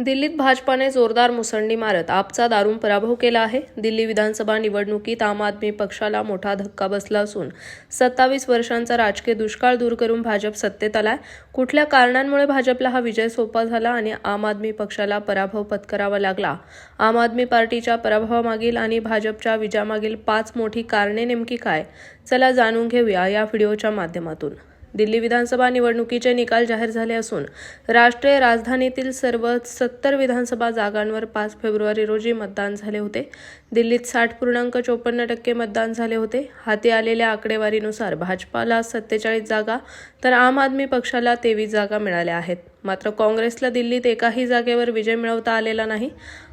दिल्लीत भाजपाने जोरदार मुसंडी मारत आपचा दारुण पराभव केला आहे. दिल्ली विधानसभा निवडणुकीत आम आदमी पक्षाला मोठा धक्का बसला असून सत्तावीस वर्षांचा राजकीय दुष्काळ दूर करून भाजप सत्तेत आलाय. कुठल्या कारणांमुळे भाजपला हा विजय सोपा झाला आणि आम आदमी पक्षाला पराभव पत्करावा लागला? आम आदमी पार्टीच्या पराभवामागील आणि भाजपच्या विजयामागील पाच मोठी कारणे नेमकी काय? चला जाणून घेऊया या व्हिडिओच्या माध्यमातून. दिल्ली विधानसभा निवडणुकीचे निकाल जाहीर झाले असून राष्ट्रीय राजधानीतील सर्व सत्तर विधानसभा जागांवर पाच फेब्रुवारी रोजी मतदान झाले होते. दिल्लीत साठ पूर्णांक चोपन्न टक्के मतदान झाले होते. हाती आलेल्या आकडेवारीनुसार भाजपाला सत्तेचाळीस जागा तर आम आदमी पक्षाला तेवीस जागा मिळाल्या आहेत. मात्र काँग्रेसला दिल्लीत एकाही जागेवर विजय मिळवता आलेला नाही.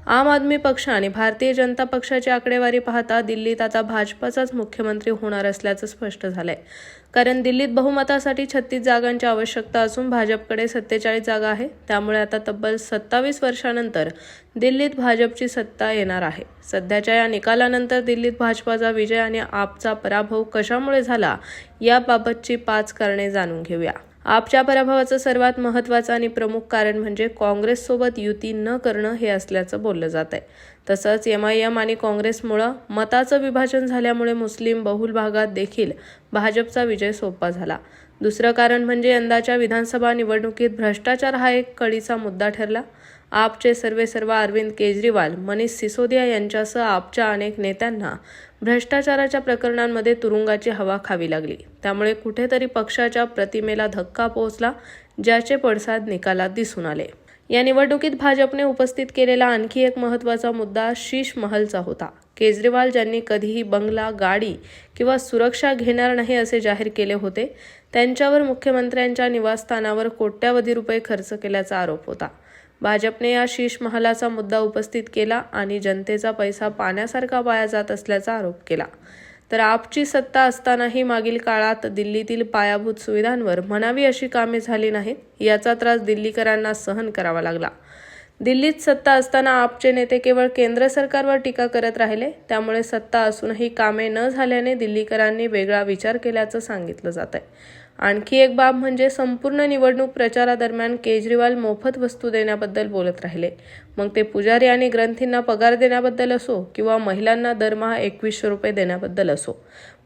आम आदमी पक्ष आणि भारतीय जनता पक्षाची आकडेवारी पाहता दिल्लीत आता भाजपाचाच मुख्यमंत्री होणार असल्याचं स्पष्ट झालंय. कारण दिल्लीत बहुमतासाठी छत्तीस जागांची आवश्यकता असून भाजपकडे सत्तेचाळीस जागा आहे. त्यामुळे आता तब्बल सत्तावीस वर्षानंतर दिल्लीत भाजपची सत्ता येणार आहे. सध्याच्या या निकालानंतर दिल्लीत भाजपाचा विजय आणि आपचा पराभव कशामुळे झाला याबाबतची पाच कारणे जाणून घेऊया. आपच्या पराभवाचं सर्वात महत्त्वाचं आणि प्रमुख कारण म्हणजे काँग्रेससोबत युती न करणं हे असल्याचं बोललं जात आहे. तसंच एम आय एम आणि काँग्रेसमुळं मताचं विभाजन झाल्यामुळे मुस्लिम बहुल भागात देखील भाजपचा विजय सोपा झाला. दुसरं कारण म्हणजे यंदाच्या विधानसभा निवडणुकीत भ्रष्टाचार हा एक कळीचा मुद्दा ठरला. आपचे सर्वे सर्व अरविंद केजरीवाल मनीष सिसोदिया यांच्यासह आपच्या अनेक नेत्यांना भ्रष्टाचाराच्या प्रकरणांमध्ये तुरुंगाची हवा खावी लागली. त्यामुळे कुठेतरी पक्षाच्या प्रतिमेला धक्का पोहोचला ज्याचे पडसाद निकालात दिसून आले. या निवडणुकीत भाजपने उपस्थित केलेला आणखी एक महत्त्वाचा मुद्दा शीश महलचा होता. केजरीवाल ज्यांनी कधीही बंगला गाडी किंवा सुरक्षा घेणार नाही असे जाहीर केले होते त्यांच्यावर मुख्यमंत्र्यांच्या निवासस्थानावर कोट्यावधी रुपये खर्च केल्याचा आरोप होता. भाजपने या शीश महालाचा मुद्दा उपस्थित केला आणि जनतेचा पैसा पाण्यासारखा वाया जात असल्याचा आरोप केला. तर आपची सत्ता असतानाही मागील काळात दिल्लीतील पायाभूत सुविधांवर म्हणावी अशी कामे झाली नाहीत याचा त्रास दिल्लीकरांना सहन करावा लागला. दिल्लीत सत्ता असताना आपचे नेते केवळ केंद्र सरकारवर टीका करत राहिले त्यामुळे सत्ता असूनही कामे न झाल्याने दिल्लीकरांनी वेगळा विचार केल्याचं सांगितलं जात आहे आणखी एक बाब म्हणजे संपूर्ण निवडणूक प्रचारादरम्यान केजरीवाल मोफत वस्तू देण्याबद्दल बोलत राहिले. मग ते पुजारी आणि ग्रंथींना पगार देण्याबद्दल असो किंवा महिलांना दरमहा एकवीसशे रुपये देण्याबद्दल असो.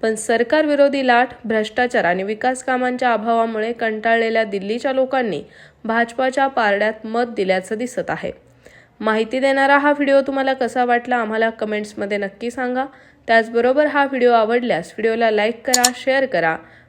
पण सरकारविरोधी लाट भ्रष्टाचार आणि विकास कामांच्या अभावामुळे कंटाळलेल्या दिल्लीच्या लोकांनी भाजपाच्या पारड्यात मत दिल्याचं दिसत आहे. माहिती देणारा हा व्हिडिओ तुम्हाला कसा वाटला आम्हाला कमेंट्समध्ये नक्की सांगा. त्याचबरोबर हा व्हिडिओ आवडल्यास व्हिडिओला लाईक करा शेअर करा